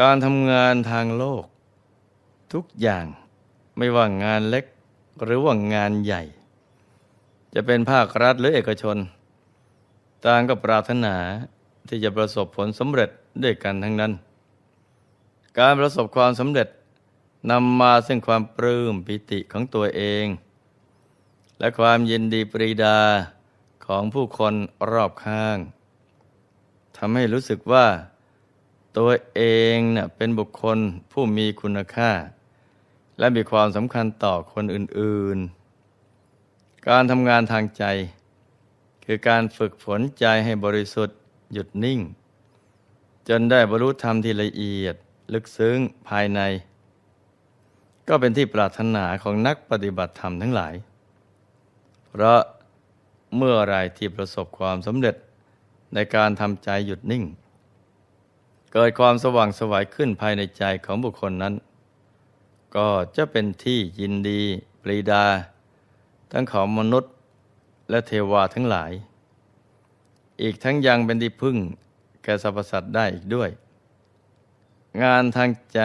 การทำงานทางโลก ทุกอย่างไม่ว่างานเล็กหรือว่างานใหญ่ จะเป็นภาครัฐหรือเอกชน ต่างก็ปรารถนาที่จะประสบผลสำเร็จด้วยกันทั้งนั้น การประสบความสำเร็จนำมาซึ่งความปลื้มปิติของตัวเอง และความยินดีปรีดาของผู้คนรอบข้างทำให้รู้สึกว่า ตัวเองเน่ะเป็นบุคคลผู้มีคุณค่า และมีความสำคัญต่อคนอื่น ๆ การทำงานทางใจ คือการฝึกฝนใจให้บริสุทธิ์หยุดนิ่ง จนได้บรรลุธรรมที่ละเอียด ลึกซึ้งภายใน ก็เป็นที่ปรารถนาของนักปฏิบัติธรรมทั้งหลาย เพราะเมื่อไรที่ประสบความสำเร็จในการทำใจหยุดนิ่ง เกิดความสว่างสวายขึ้นภายในใจของบุคคลนั้น ก็จะเป็นที่ยินดีปรีดา ทั้งของมนุษย์และเทวาทั้งหลาย อีกทั้งยังเป็นที่พึ่งแก่สรรพสัตว์ได้อีกด้วย งานทางใจ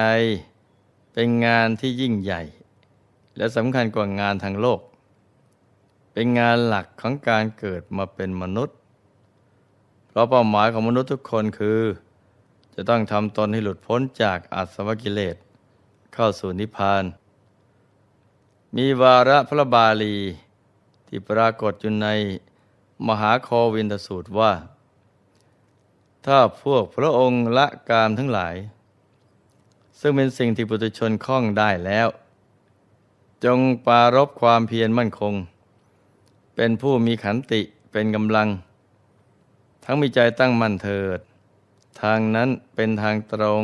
เป็นงานที่ยิ่งใหญ่ และสำคัญกว่างานทางโลก เป็นงานหลักของการเกิดมาเป็นมนุษย์ เพราะเป้าหมายของมนุษย์ทุกคนคือ จะต้องทำตนให้หลุดพ้นจากอาสวะกิเลส เข้าสู่นิพพาน มีวาระพระบาลี ที่ปรากฏอยู่ในมหาโควินทสูตรว่า ถ้าพวกพระองค์ละกามทั้งหลาย ซึ่งเป็นสิ่งที่ปุถุชนคล่องได้แล้ว จงปรารบความเพียรมั่นคง เป็นผู้มีขันติเป็นกำลัง ทั้งมีใจตั้งมั่นเถิด ทางนั้นเป็นทางตรง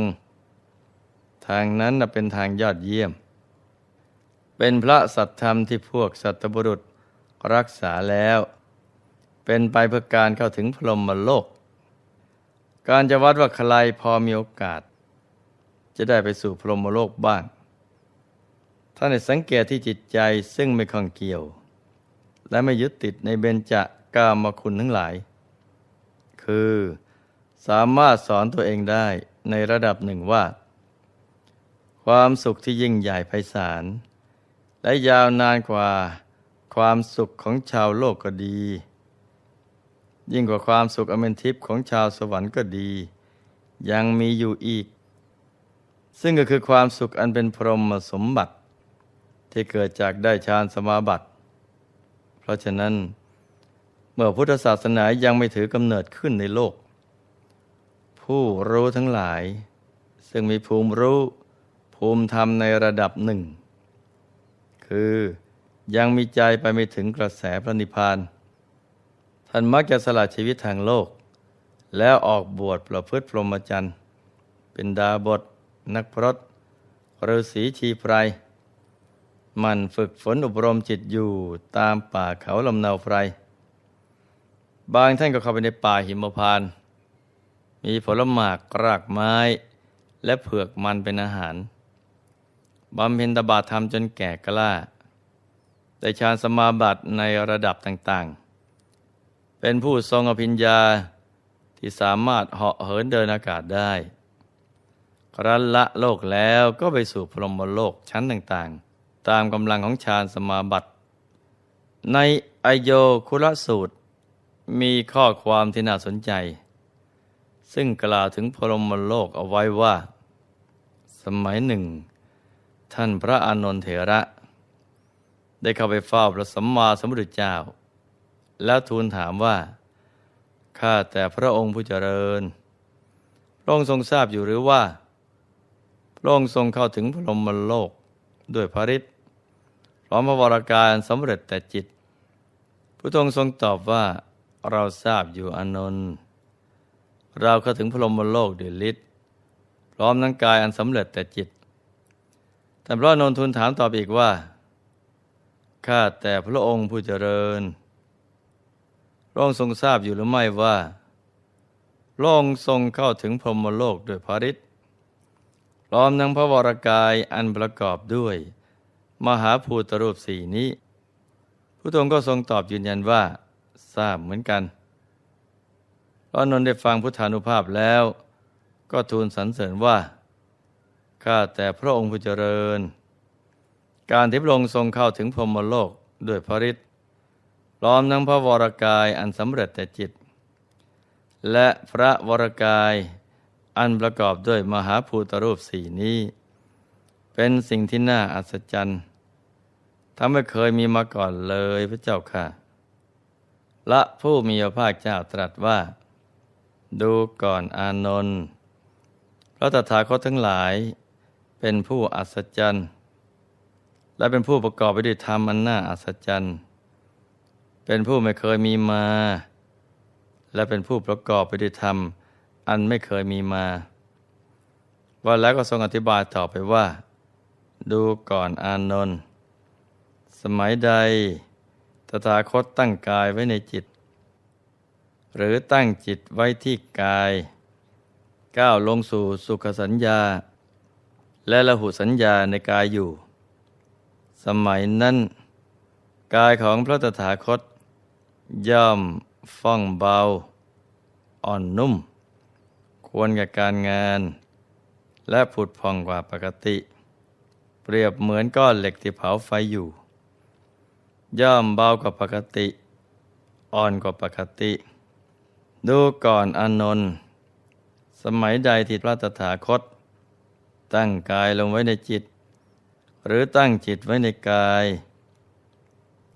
ทางนั้นเป็นทางยอดเยี่ยม เป็นพระสัตธรรมที่พวกสัตบุรุษรักษาแล้ว เป็นไปเพื่อการเข้าถึงพรหมโลก การจะวัดว่าใครพอมีโอกาส จะได้ไปสู่พรหมโลกบ้างท่านสังเกตที่จิตใจซึ่งไม่ข้องเกี่ยว และไม่ยึดติดในเบญจากามคุณทั้งหลาย คือ สามารถสอนตัวเองได้ในระดับหนึ่งว่า ความสุขที่ยิ่งใหญ่ไพศาล และยาวนานกว่าความสุขของชาวโลกก็ดี ยิ่งกว่าความสุขอเมนทิพย์ของชาวสวรรค์ก็ดี ยังมีอยู่อีก ซึ่งก็คือความสุขอันเป็นพรหมสมบัติ ที่เกิดจากได้ฌานสมาบัติ เพราะฉะนั้น เมื่อพุทธศาสนายังไม่ถือกำเนิดขึ้นในโลก ผู้รู้ทั้งหลาย ซึ่งมีภูมิรู้ ภูมิธรรมในระดับหนึ่ง คือยังมีใจไปไม่ถึงกระแสพระนิพพานท่านมักจะสละชีวิตทางโลก แล้วออกบวชประพฤติพรหมจรรย์เป็นดาบท นักพรตฤาษีชีไพรมันฝึกฝนอบรมจิตอยู่ตามป่าเขาลำเนาไพรบางท่านก็เข้าไปในป่าหิมพานต์ มีผลหมากรากไม้ และเผือกมันเป็นอาหารบำเพ็ญตบะธรรมจนแก่กล้าได้ฌานสมาบัติในระดับต่างๆ เป็นผู้ทรงอภิญญาที่สามารถเหาะเหินเดินอากาศได้ ครั้นละโลกแล้วก็ไปสู่พรหมโลกชั้นต่างๆ ตามกำลังของฌานสมาบัติ ในอโยคุลสูตร มีข้อความที่น่าสนใจ ซึ่งกล่าวถึงพรหมโลกเอาไว้ว่า สมัยหนึ่ง ท่านพระอานนทเถระ ได้เข้าไปเฝ้าพระสัมมาสัมพุทธเจ้า แล้วทูลถามว่า ข้าแต่พระองค์ผู้เจริญ พระองค์ทรงทราบอยู่หรือว่า พระองค์ทรงเข้าถึงพรหมโลกด้วยพระฤทธิ์พร้อมพระวรากายสำเร็จแต่จิตพระองค์ทรงตอบว่าเราทราบอยู่อานนท์ เราเข้าถึงพรหมโลกด้วยฤทธิ์พร้อมทั้งกายอันสำเร็จแต่จิตแต่พระนนท์ทูลถามตอบอีกว่า ข้าแต่พระองค์ผู้เจริญพระองค์ทรงทราบอยู่หรือไม่ว่าพระองค์ทรงเข้าถึงพรหมโลกด้วยพระฤทธิ์พร้อมทั้งพระวรกายอันประกอบด้วย มหาภูตรูปสี่นี้พระองก็ทรงตอบยืนยันว่า ทราบเหมือนกัน พระอานนท์ได้ฟังพุทธานุภาพแล้ว ก็ทูลสรรเสริญว่า ข้าแต่พระองค์ผู้เจริญ การที่พระองค์ทรงเข้าถึงพรมโลกด้วยพระฤทธิ์พร้อมทั้งพระวรกายอันสำเร็จแต่จิต และพระวรกายอันประกอบด้วยมหาภูตรูปสี่นี้ เป็นสิ่งที่น่าอัศจรรย์ทั้งไม่เคยมีมาก่อนเลยพระเจ้าค่ะ ละผู้มีพระภาคเจ้าตรัสว่า ดูก่อนอานนท์พระตถาคตทั้งหลาย เป็นผู้อัศจรรย์ และเป็นผู้ประกอบไปด้วยธรรมอันน่าอัศจรรย์ เป็นผู้ไม่เคยมีมา และเป็นผู้ประกอบไปด้วยธรรม อันไม่เคยมีมา ว่าแล้วก็ทรงอธิบายต่อไปว่า ดูก่อนอานนท์สมัยใดตถาคตตั้งกายไว้ในจิต หรือตั้งจิตไว้ที่กาย ก้าวลงสู่สุขสัญญา และละหุสัญญาในกายอยู่ สมัยนั้น กายของพระตถาคต ย่อมฟ่องเบา อ่อนนุ่ม ควรกับการงาน และผุดพองกว่าปกติ เปรียบเหมือนก้อนเหล็กที่เผาไฟอยู่ ย่อมเบากว่าปกติ อ่อนกว่าปกติ ดูก่อนอานนท์สมัยใดที่พระตถาคต ตั้งกายลงไว้ในจิต หรือตั้งจิตไว้ในกาย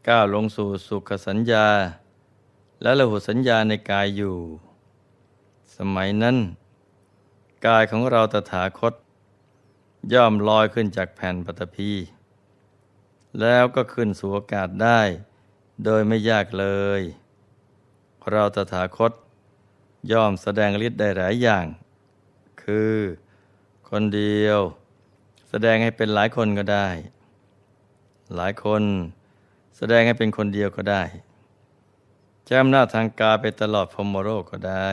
ก้าวลงสู่สุขสัญญา และละหุสัญญาในกายอยู่ สมัยนั้น กายของเราตถาคต ย่อมลอยขึ้นจากแผ่นปฐพี แล้วก็ขึ้นสู่อากาศได้ โดยไม่ยากเลย เราตถาคต ย่อมแสดงฤทธิ์ได้หลายอย่าง คือคนเดียว แสดงให้เป็นหลายคนก็ได้ หลายคนแสดงให้เป็นคนเดียวก็ได้แจมหน้าทางกายไปตลอดพมโลกก็ได้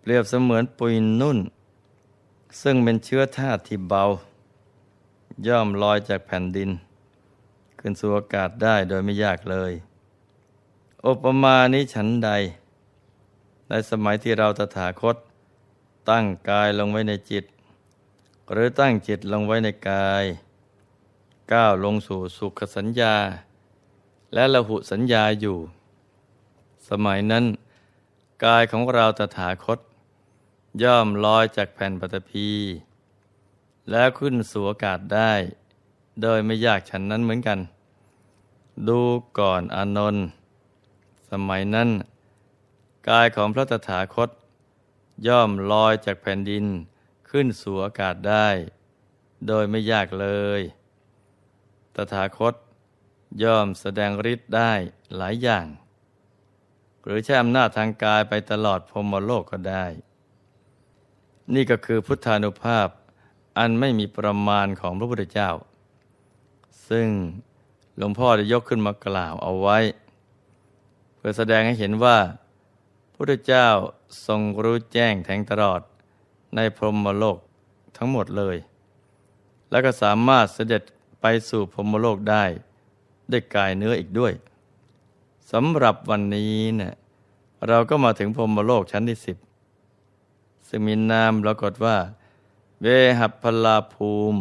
เปรียบเสมือนปุยนุ่น ซึ่งเป็นเชื้อธาตุที่เบา ย่อมลอยจากแผ่นดิน ขึ้นสู่อากาศได้โดยไม่ยากเลย อุปมานี้ฉันใด ในสมัยที่เราตถาคต ตั้งกายลงไว้ในจิต หรือตั้งจิตลงไว้ในกาย ก้าวลงสู่สุขสัญญา และละหุสัญญาอยู่ สมัยนั้น กายของเราตถาคต ย่อมลอยจากแผ่นปฐพี แล้วขึ้นสู่อากาศได้ โดยไม่ยากฉันนั้นเหมือนกัน ดูก่อนอานนท์สมัยนั้น กายของพระตถาคต ย่อมลอยจากแผ่นดินขึ้นสู่อากาศได้ โดยไม่ยากเลย ตถาคต ย่อมแสดงฤทธิ์ได้หลายอย่าง หรือใช้อำนาจทางกายไปตลอดพรมโลกก็ได้ นี่ก็คือพุทธานุภาพอันไม่มีประมาณของพระพุทธเจ้า ซึ่งหลวงพ่อได้ยกขึ้นมากล่าวเอาไว้ เพื่อแสดงให้เห็นว่า พระพุทธเจ้าทรงรู้แจ้งแทงตลอดในพรหมโลกทั้งหมดเลย และก็สามารถเสด็จไปสู่พรหมโลกได้ด้วยกายเนื้ออีกด้วยสำหรับวันนี้เนี่ยเราก็มาถึงพรหมโลกชั้นที่สิบซึ่งมีนามปรากฏว่า เวหัพพลาภูมิ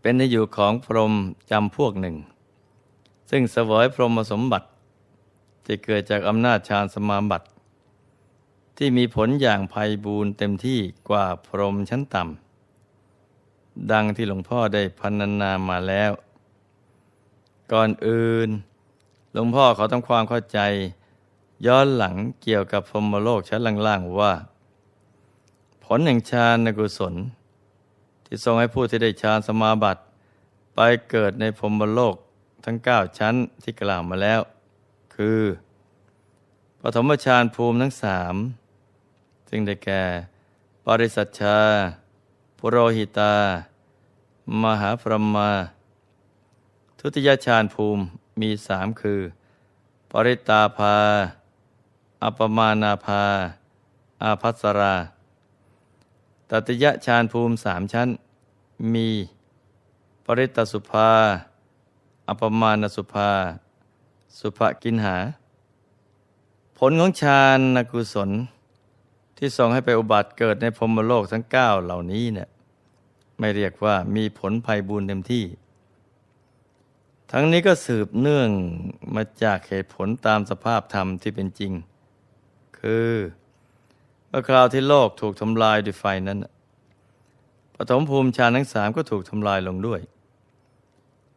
เป็นที่อยู่ของพรหมจำพวกหนึ่ง ซึ่งเสวยพรหมสมบัติ ที่เกิดจากอำนาจฌานสมาบัติ ที่มีผลอย่างไพบูรณ์เต็มที่กว่าพรหมชั้นต่ำดังที่หลวงพ่อได้พันนามาแล้ว ก่อนอื่น หลวงพ่อขาทำความเข้าใจ ย้อนหลังเกี่ยวกับพรหมโลกชั้นล่างๆว่า ผลแห่งฌานกุศล ที่ทรงให้ผู้ที่ได้ฌานสมาบัติ ไปเกิดในพรหมโลกทั้งเก้าชั้นที่กล่าวมาแล้ว คือ ปฐมฌานภูมิทั้งสามซึ่งได้แก่ ปริสัชชาปุโรหิตา มหาพรหมา ทุติยฌานภูมิมีสามคือ ปริตาภา อัปมานาภา อาภัสรา ตติยฌานภูมิสามชั้น มี ปริตตสุภา อัปมาณสุภา สุภกินหา ผลของฌานกุศล ที่ส่งให้ไปอุบัติเกิดในพรมโลกทั้งเก้าเหล่านี้เนี่ยไม่เรียกว่ามีผลภัยบุญเต็มที่ ทั้งนี้ก็สืบเนื่องมาจากเหตุผลตามสภาพธรรมที่เป็นจริง คือเมื่อคราวที่โลกถูกทำลายด้วยไฟนั้นปฐมภูมิฌานทั้งสามก็ถูกทำลายลงด้วย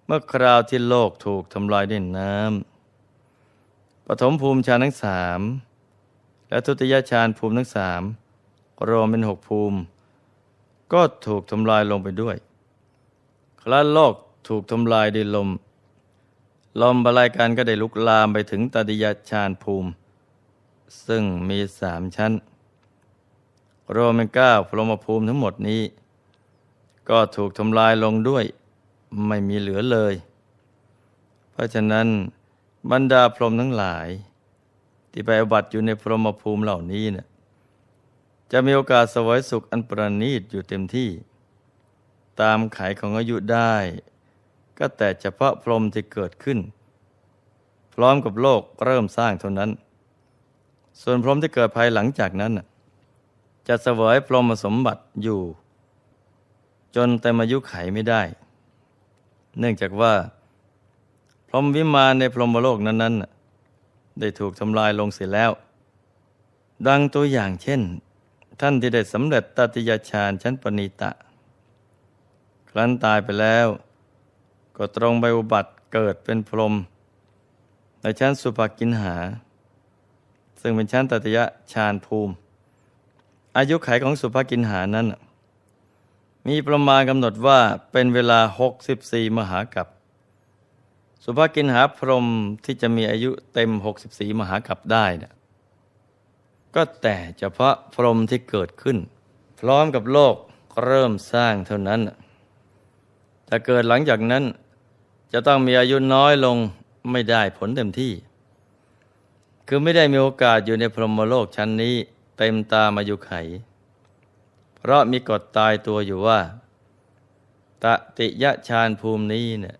เมื่อคราวที่โลกถูกทำลายด้วยน้ำ ปฐมภูมิฌานทั้งสามและทุติยฌานภูมิทั้งสามรวมเป็นหกภูมิ ก็ถูกทำลายลงไปด้วยครั้นโลกถูกทำลายด้วยลม ลมบรรลัยกันก็ได้ลุกลามไปถึงตติยฌานภูมิ ซึ่งมีสามชั้นรวมเป็นเก้าพรหมภูมิทั้งหมดนี้ ก็ถูกทำลายลงด้วยไม่มีเหลือเลย เพราะฉะนั้น บรรดาพรหมทั้งหลาย ที่ไปอบัติอยู่ในพรหมภูมิเหล่านี้เนี่ยจะมีโอกาสสวยสุขอันประณีตอยู่เต็มที่ ตามไขของอายุได้ ก็แต่เฉพาะพรหมที่เกิดขึ้น พร้อมกับโลกเริ่มสร้างเท่านั้น ส่วนพรหมที่เกิดภายหลังจากนั้นน่ะจะเสวยพรหมสมบัติอยู่ จนเต็มอายุไขไม่ได้ เนื่องจากว่า รหมวิมานในพรหมโลกนั้นๆ ได้ถูกทำลายลงเสียแล้ว ดังตัวอย่างเช่น ท่านที่ได้สำเร็จตติยฌานชั้นปณิตะ ครั้นตายไปแล้ว ก็ตรงไปอุบัติเกิดเป็นพรหมในชั้นสุภกินหา ซึ่งเป็นชั้นตติยฌานภูมิ อายุไขของสุภกินหานั้น มีประมาณกำหนดว่าเป็นเวลา 64 มหากัป สุภกินหาพรมที่จะมีอายุเต็ม 64 มหากัปได้นะก็แต่เฉพาะพรมที่เกิดขึ้น พร้อมกับโลกเริ่มสร้างเท่านั้นน่ะถ้าเกิดหลังจากนั้น จะต้องมีอายุน้อยลงไม่ได้ผลเต็มที่ คือไม่ได้มีโอกาสอยู่ในพรหมโลกชั้นนี้ เต็มตามอายุไข เพราะมีกฎตายตัวอยู่ว่า ตติยะฌานภูมินี้เนี่ย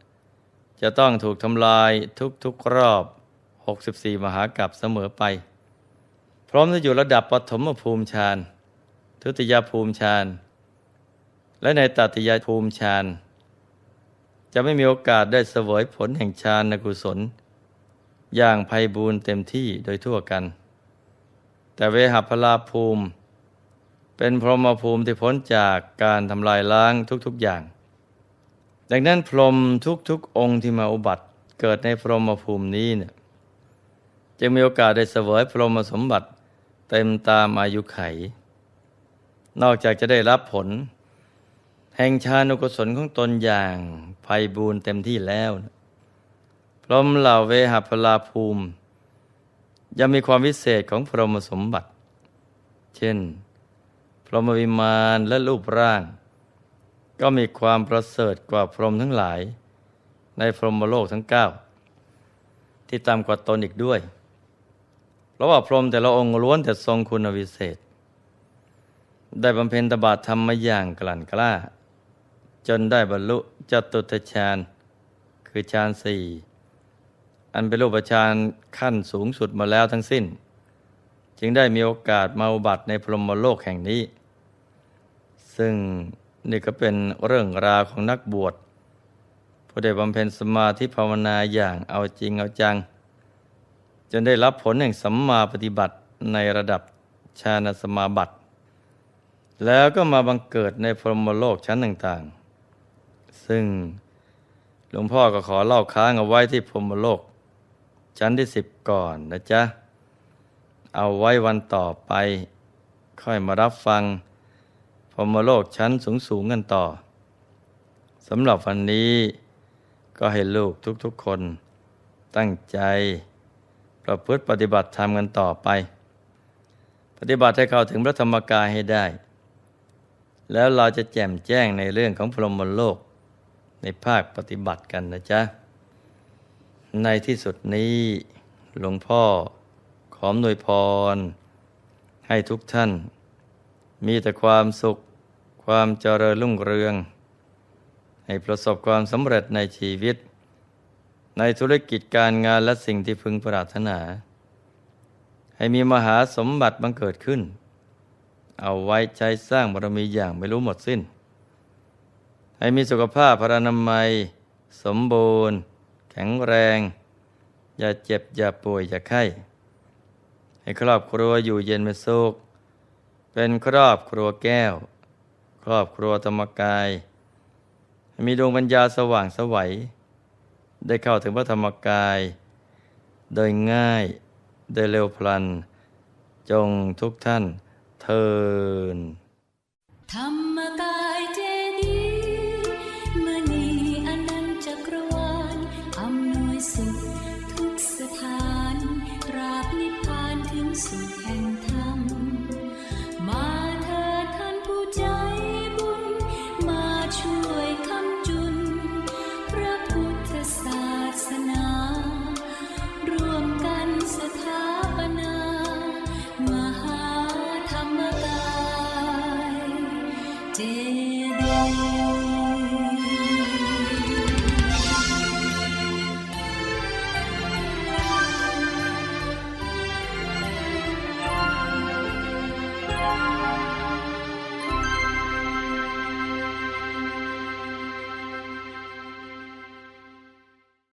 จะต้องถูกทำลายทุกๆรอบ 64 มหากัปเสมอไป พร้อมจะอยู่ระดับปฐมภูมิฌานทุติยภูมิฌานและในตัติยภูมิฌานจะไม่มีโอกาสได้เสวยผลแห่งฌานกุศล อย่างไพบูรณ์เต็มที่โดยทั่วกัน แต่เวหพลาภูมิ เป็นพรหมภูมิที่พ้นจากการทำลายล้างทุกๆอย่าง ดังนั้นพรหมทุกๆองค์ที่มาอุบัติเกิดในพรหมภูมินี้เนี่ยจะมีโอกาสได้เสวยพรหมสมบัติเต็มตามอายุไข นอกจากจะได้รับผล แห่งชานุกศลของตนอย่างไพบูรณ์เต็มที่แล้ว พรหมเหล่าเวหพลาภูมิ ยังมีความวิเศษของพรหมสมบัติ เช่น พรหมวิมานและรูปร่าง ก็มีความประเสริฐกว่าพรหมทั้งหลาย ในพรหมโลกทั้งเก้าที่ต่ำกว่าตนอีกด้วย เพราะว่าพรหมแต่ละองค์ล้วนแต่ทรงคุณวิเศษ ได้บำเพ็ญตบะธรรมมาอย่างกลั่นกล้า จนได้บรรลุจตุตฌานคือฌานสี่อันเป็นรูปฌานขั้นสูงสุดมาแล้วทั้งสิ้น จึงได้มีโอกาสมาอุบัติในพรหมโลกแห่งนี้ ซึ่ง นี่ก็เป็นเรื่องราวของนักบวชผู้ได้บำเพ็ญสมาธิภาวนาอย่างเอาจริงเอาจัง จนได้รับผลแห่งสัมมาปฏิบัติในระดับฌานสมาบัติ แล้วก็มาบังเกิดในพรหมโลกชั้นต่างๆ ซึ่งหลวงพ่อก็ขอเล่าค้างเอาไว้ที่พรหมโลก ชั้นที่สิบก่อนนะจ๊ะ เอาไว้วันต่อไป ค่อยมารับฟัง พรมโลกชั้นสูงๆกันต่อสำหรับวันนี้ก็ให้ลูกทุกๆคน ตั้งใจ ประพฤติปฏิบัติธรรมกันต่อไป ปฏิบัติให้เข้าถึงพระธรรมกายให้ได้ แล้วเราจะแจ่มแจ้งในเรื่องของพรหมโลกในภาคปฏิบัติกันนะจ๊ะ ในที่สุดนี้หลวงพ่อขอมนวยพร ให้ทุกท่าน มีแต่ความสุข ความเจริญรุ่งเรือง ให้ประสบความสำเร็จในชีวิต ในธุรกิจการงานและสิ่งที่พึงปรารถนา ให้มีมหาสมบัติบังเกิดขึ้น เอาไว้ใช้สร้างบารมีอย่างไม่รู้หมดสิ้น ให้มีสุขภาพพรานามัย สมบูรณ์ แข็งแรง อย่าเจ็บอย่าป่วยอย่าไข้ให้ครอบครัวอยู่เย็นเป็นสุข เป็นครอบครัวแก้ว ครอบครัวธรรมกาย มีดวงปัญญาสว่างสวัย ได้เข้าถึงพระธรรมกาย โดยง่าย โดยเร็วพลัน จงทุกท่านเทินธรรม